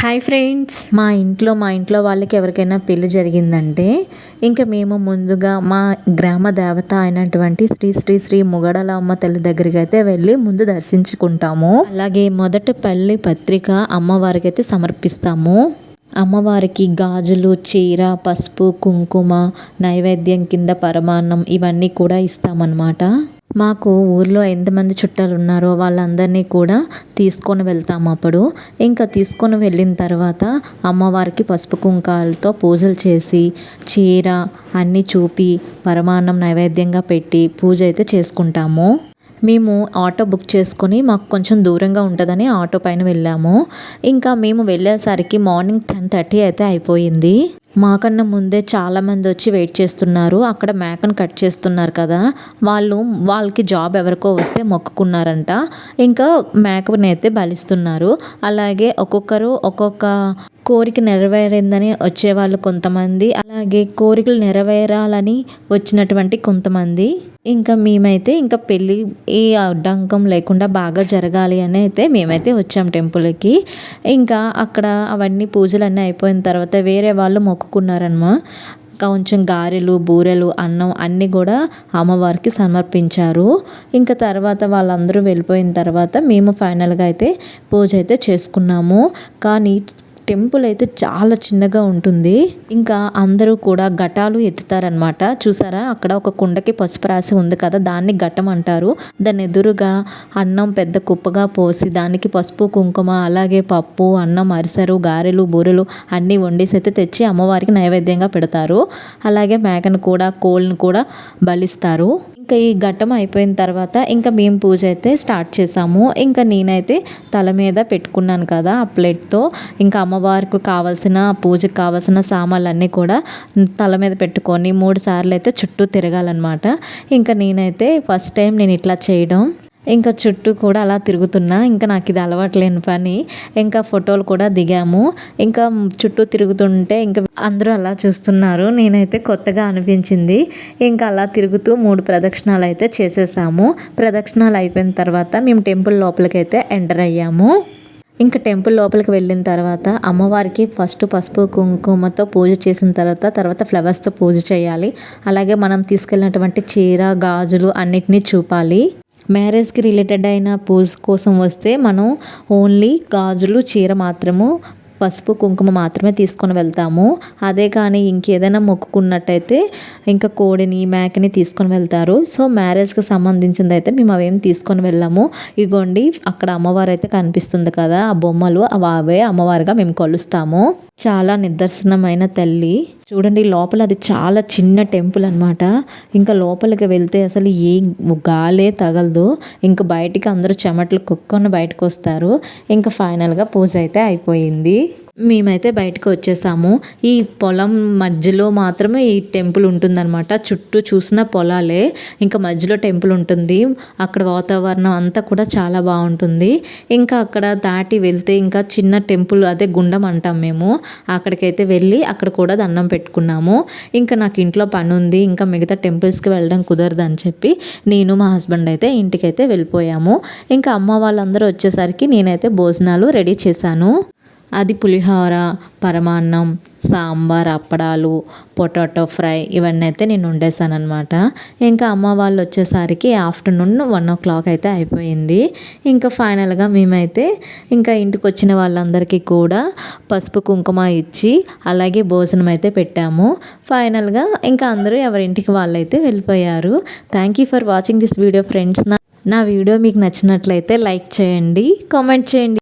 Hi friends మా ఇంట్లో మా ఇంట్లో వాళ్ళకి ఎవరికైనా పెళ్ళి జరిగిందంటే ఇంకా మేము ముందుగా మా గ్రామ దేవత అయినటువంటి శ్రీ శ్రీ శ్రీ ముగడల అమ్మ తల్లి దగ్గరికి అయితే వెళ్ళి ముందు దర్శించుకుంటాము. అలాగే మొదటి పెళ్ళి పత్రిక అమ్మవారికి అయితే సమర్పిస్తాము. అమ్మవారికి గాజులు చీర పసుపు కుంకుమ నైవేద్యం కింద పరమాన్నం ఇవన్నీ కూడా ఇస్తామన్నమాట. మాకు ఊర్లో ఎంతమంది చుట్టాలు ఉన్నారో వాళ్ళందరినీ కూడా తీసుకొని వెళ్తాము అప్పుడు. ఇంకా తీసుకొని వెళ్ళిన తర్వాత అమ్మవారికి పసుపు కుంకాలతో పూజలు చేసి చీర అన్నీ చూపి పరమాన్నం నైవేద్యంగా పెట్టి పూజ అయితే చేసుకుంటాము. మేము ఆటో బుక్ చేసుకొని మాకు కొంచెం దూరంగా ఉంటుందని ఆటో పైన వెళ్ళాము. ఇంకా మేము వెళ్ళేసరికి మార్నింగ్ టెన్ థర్టీ అయితే అయిపోయింది. మాకన్నా ముందే చాలామంది వచ్చి వెయిట్ చేస్తున్నారు. అక్కడ మేకను కట్ చేస్తున్నారు కదా. వాళ్ళు వాళ్ళకి జాబ్ ఎవరికో వస్తే మొక్కుకున్నారంట. ఇంకా మేకనైతే అయితే బలిస్తున్నారు. అలాగే ఒక్కొక్కరు ఒక్కొక్క కోరిక నెరవేరిందని వచ్చేవాళ్ళు కొంతమంది. అలాగే కోరికలు నెరవేరాలని వచ్చినటువంటి కొంతమంది. ఇంకా మేమైతే ఇంకా పెళ్ళి ఈ అడ్డంకం లేకుండా బాగా జరగాలి అని అయితే మేమైతే వచ్చాం టెంపుల్కి ఇంకా అక్కడ అవన్నీ పూజలు అన్నీ అయిపోయిన తర్వాత వేరే వాళ్ళు మొక్కుకున్నారనమా. కొంచెం గారెలు బూరెలు అన్నం అన్నీ కూడా అమ్మవారికి సమర్పించారు. ఇంకా తర్వాత వాళ్ళందరూ వెళ్ళిపోయిన తర్వాత మేము ఫైనల్గా అయితే పూజ అయితే చేసుకున్నాము. కానీ టెంపుల్ అయితే చాలా చిన్నగా ఉంటుంది. ఇంకా అందరూ కూడా ఘటాలు ఎత్తుతారనమాట చూసారా? అక్కడ ఒక కుండకి పసుపు రాసి ఉంది కదా దాన్ని ఘటం అంటారు. దాని ఎదురుగా అన్నం పెద్ద కుప్పగా పోసి దానికి పసుపు కుంకుమ అలాగే పప్పు అన్నం అరిసరు గారెలు బూరెలు అన్నీ వండేసి అయితే తెచ్చి అమ్మవారికి నైవేద్యంగా పెడతారు. అలాగే మేకను కూడా కోళ్ళను కూడా బలిస్తారు. ఇంకా ఈ ఘట్టం అయిపోయిన తర్వాత ఇంకా మేము పూజ అయితే స్టార్ట్ చేసాము. ఇంకా నేనైతే తల మీద పెట్టుకున్నాను కదా ఆ ప్లేట్తో ఇంకా అమ్మవారికి కావాల్సిన పూజకు కావాల్సిన సామాన్లన్నీ కూడా తల మీద పెట్టుకొని మూడు సార్లు అయితే చుట్టూ తిరగాలన్నమాట. ఇంకా నేనైతే ఫస్ట్ టైం నేను ఇట్లా చేయడం. ఇంకా చుట్టూ కూడా అలా తిరుగుతున్నా. ఇంకా నాకు ఇది అలవాట్లేని పని. ఇంకా ఫోటోలు కూడా దిగాము. ఇంకా చుట్టూ తిరుగుతుంటే ఇంకా అందరూ అలా చూస్తున్నారు. నేనైతే కొత్తగా అనిపించింది. ఇంకా అలా తిరుగుతూ మూడు ప్రదక్షిణాలు అయితే చేసేసాము. ప్రదక్షిణాలు అయిపోయిన తర్వాత మేము టెంపుల్ లోపలికి అయితే ఎంటర్ అయ్యాము. ఇంకా టెంపుల్ లోపలికి వెళ్ళిన తర్వాత అమ్మవారికి ఫస్ట్ పసుపు కుంకుమతో పూజ చేసిన తర్వాత తర్వాత ఫ్లవర్స్తో పూజ చేయాలి. అలాగే మనం తీసుకెళ్ళినటువంటి చీర గాజులు అన్నిటినీ చూపాలి. మ్యారేజ్కి రిలేటెడ్ అయిన పూజ కోసం వస్తే మనం ఓన్లీ గాజులు చీర మాత్రము పసుపు కుంకుమ మాత్రమే తీసుకొని వెళ్తాము. అదే కానీ ఇంకేదైనా మొక్కుకున్నట్టయితే ఇంకా కోడిని మేకని తీసుకొని వెళ్తారు. సో మ్యారేజ్కి సంబంధించింది అయితే మేము అవేం తీసుకొని వెళ్ళాము. ఇగోండి అక్కడ అమ్మవారు అయితే కనిపిస్తుంది కదా ఆ బొమ్మలు అవే అమ్మవారుగా మేము కొలుస్తాము. చాలా నిదర్శనమైన తల్లి. చూడండి లోపల అది చాలా చిన్న టెంపుల్ అనమాట ఇంకా లోపలికి వెళ్తే అసలు ఏ గాలే తగలదు. ఇంకా బయటికి అందరూ చెమటలు కుక్కొని బయటకు వస్తారు ఇంకా ఫైనల్గా పూజ అయితే అయిపోయింది. మేమైతే బయటకు వచ్చేసాము. ఈ పొలం మధ్యలో మాత్రమే ఈ టెంపుల్ ఉంటుందన్నమాట. చుట్టూ చూసిన పొలాలే. ఇంకా మధ్యలో టెంపుల్ ఉంటుంది. అక్కడ వాతావరణం అంతా కూడా చాలా బాగుంటుంది. ఇంకా అక్కడ దాటి వెళ్తే ఇంకా చిన్న టెంపుల్ అదే గుండం అంటాం మేము. అక్కడికైతే వెళ్ళి అక్కడ కూడా దండం పెట్టుకున్నాము. ఇంకా నాకు ఇంట్లో పని ఉంది. ఇంకా మిగతా టెంపుల్స్కి వెళ్ళడం కుదరదు అని చెప్పి నేను మా హస్బెండ్ అయితే ఇంటికైతే వెళ్ళిపోయాము. ఇంకా అమ్మ వాళ్ళందరూ వచ్చేసరికి నేనైతే భోజనాలు రెడీ చేశాను. అది పులిహోర పరమాన్నం సాంబార్ అప్పడాలు పొటాటో ఫ్రై ఇవన్నీ అయితే నేను వండేసాను అనమాట ఇంకా అమ్మ వాళ్ళు వచ్చేసరికి ఆఫ్టర్నూన్ వన్ ఓ క్లాక్ అయితే అయిపోయింది. ఇంకా ఫైనల్గా మేమైతే ఇంకా ఇంటికి వచ్చిన వాళ్ళందరికీ కూడా పసుపు కుంకుమ ఇచ్చి అలాగే భోజనం అయితే పెట్టాము. ఫైనల్గా ఇంకా అందరూ ఎవరింటికి వాళ్ళైతే వెళ్ళిపోయారు. Thank you for watching this video friends నా వీడియో మీకు నచ్చినట్లయితే లైక్ చేయండి కామెంట్ చేయండి.